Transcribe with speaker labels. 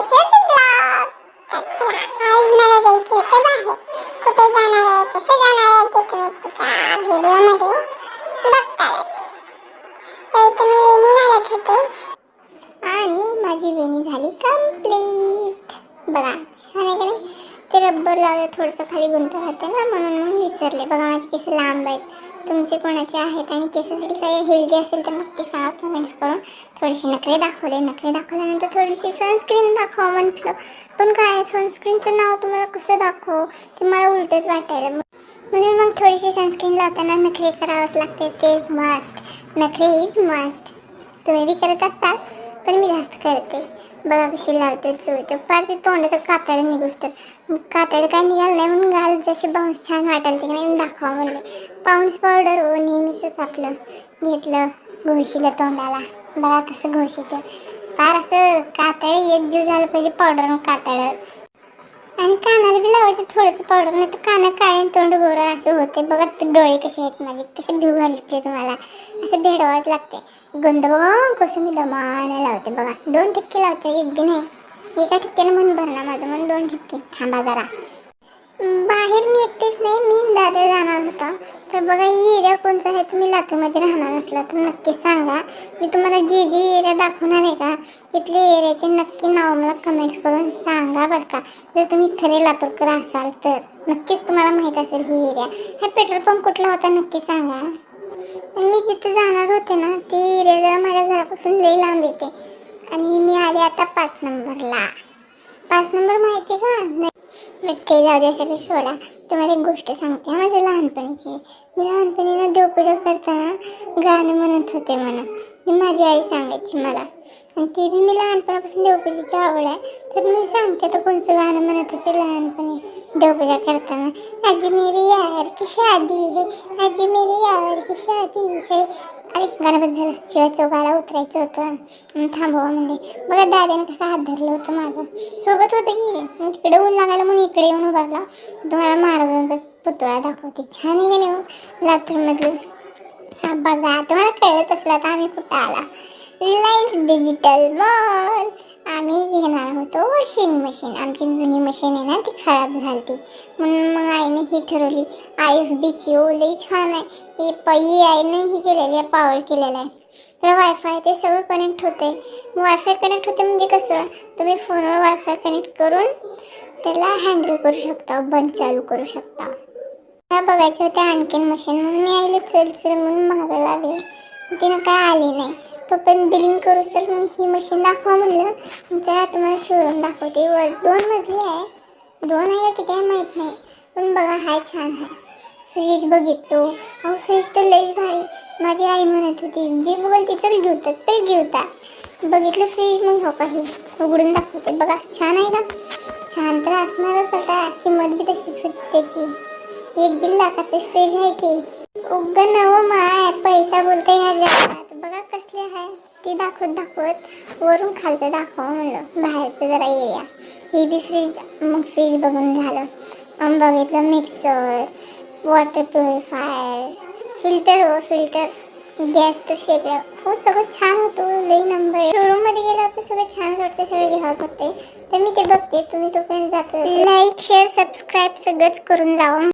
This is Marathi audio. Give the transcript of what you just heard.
Speaker 1: वैशूच ब्लॉग आज मला जायचं होतं बाहेर कुठे जाणार आहे कसं जाणार आहे ते तुम्ही पुढच्या व्हिडिओमध्ये तर इथे मी वेणी घालत होते आणि माझी वेणी झाली कंप्लीट बघा छान आहे का ते रब्बर लावलं थोडंसं खाली गुंत राहते ना म्हणून मग विचारले बघा माझे केस लांब आहेत. तुमचे कोणाचे आहेत आणि केसासाठी काही हेल्दी असेल तर नक्की सांगा कमेंट्स करून. थोडेसे नखरे दाखवले. नखरे दाखवल्यानंतर थोडीशी सनस्क्रीन दाखवा म्हटलं. पण काय सनस्क्रीनचं नाव तुम्हाला कसं दाखवू? ते मला उलटच वाटायला म्हणून मग थोडीशी सनस्क्रीन लावताना नखरे करावंच लागते. तेच मस्ट नखरे इज मस्ट तुम्ही बी करत असतात पण मी जास्त करते. बघा कशी लावते चोळते. फार ते तोंडाचं कातड निघूस तर कातड काय निघालं नाही म्हणून घाल जसे बाऊन्स छान वाटेल ते. नाही दाखवा म्हणले. पाऊंड्स पावडर हो नेहमीच आपलं घेतलं घोशीला तोंडाला. बघा कसं घोशीत फार असं कातळ एक जीव झालं पाहिजे पावडर कातळ आणि कानाला लावायचं थोडंसं पावडर नाही तर काना काळे तोंड गोरं असं होते. बघा डोळे कसे आहेत माझे कसे भिव घालते तुम्हाला. असं भेडवाच लागते. गंध बघा कसं मी दमानं लावते बघा. दोन ठिपके लावते एक बी नाही. एका ठिपक्यानं मन भरणार माझं मन दोन ठिपके. थांबा जरा. बाहेर मी एकटेच नाही मी दादा जाणार होता. तर बघा ही एरिया कोणचा आहे? तुम्ही लातूरमध्ये राहणार असला तर नक्की सांगा. मी तुम्हाला जे जे एरिया दाखवणार आहे का तिथल्या एरियाचे नक्की नाव मला कमेंट्स करून सांगा बरं का. जर तुम्ही खरे लातूरकर असाल तर नक्कीच तुम्हाला माहीत असेल ही एरिया हा पेट्रोल पंप कुठला होता नक्की सांगा. मी जिथे जाणार होते ना ती एरिया जरा माझ्या घरापासून लई लांब येते. आणि मी आले आता पाच नंबरला. पाच नंबर माहिती का? काही ते जाऊ द्या सगळं सोडा. तुम्हाला एक गोष्ट सांगते. माझ्या लहानपणीची. मी लहानपणी ना देवपूजा करताना गाणं म्हणत होते म्हणून ती माझी आई सांगायची मला. आणि ती बी मी लहानपणापासून देवपूजेची आवड आहे. तर मी सांगते तर कोणचं गाणं म्हणत होते लहानपणी देवपूजा करताना? आजी मेरी यार की शादी है आजी मेरी यार की शादी है. अरे गणपत झालं. शिवाय चौकाला उतरायचं होतं. थांबवा म्हणजे बघा दादाने कसं हात धरलं होतं माझं. सोबत होतं की? मग तिकडे ऊन लागायला म्हणून इकडे येऊन उभारला. तुम्हाला महाराजांचा पुतळा दाखवते. छान आहे का नाही हो, लातूरमधलं. हा बघा तुम्हाला कळत असला तर आम्ही कुठं आला. रिलायन्स डिजिटल मॉल आम्ही घेणार होतो वॉशिंग मशीन. आमची जुनी मशीन आहे ना ती खराब झाली म्हणून मग आईने ही ठरवली. आय एफ बीची ओ लई छान आहे. ही पई आईने ही केलेली आहे पॉवर केलेला आहे. तर वायफाय ते सगळं कनेक्ट होते वायफाय कनेक्ट होते म्हणजे कसं? तुम्ही फोनवर वायफाय कनेक्ट करून त्याला हँडल करू शकता बंद चालू करू शकता. मला बघायचे होते आणखीन मशीन म्हणून मी आईला चल चल म्हणून मागं लागले. तिनं काय आली नाही. तोपर्यंत बिलिंग करू तर मी ही मशीन दाखवा म्हणलं. त्या तुम्हाला शोरूम दाखवते. वर दोन मजली आहे. दोन आहे का किती आहे माहीत नाही. पण बघा हाय छान आहे. फ्रीज बघितलो. अहो फ्रीज तर लईच भारी. माझी आई म्हणत होती जी बघल ती चल घेऊता चल घेऊता बघितलं फ्रीज मग हो काही उघडून दाखवते. बघा छान आहे का छान तर असणारच आता. किंमत बी तशीच होती त्याची. एक दीड लाखाचं फ्रीज आहे ते. उग नव माय पैसा बोलता ह्या जगात. बघा कसले आहे. ती दाखवत दाखवत वरून खालचं दाखवा म्हणलं. बाहेरचं जरा एरिया ही बी फ्रीज मग फ्रीज बघून झालं. मग बघितलं मिक्सर वॉटर प्युरिफायर फिल्टर हो फिल्टर गॅस तर शेगडं हो सगळं छान होतं. लई नंबर शोरूममध्ये गेलं गेल्यावर सगळं छान वाटते सगळं घ्यावंच होते तर मी ते बघते. तुम्ही तोपर्यंत जातो लाईक शेअर सबस्क्राईब सगळंच करून जावं.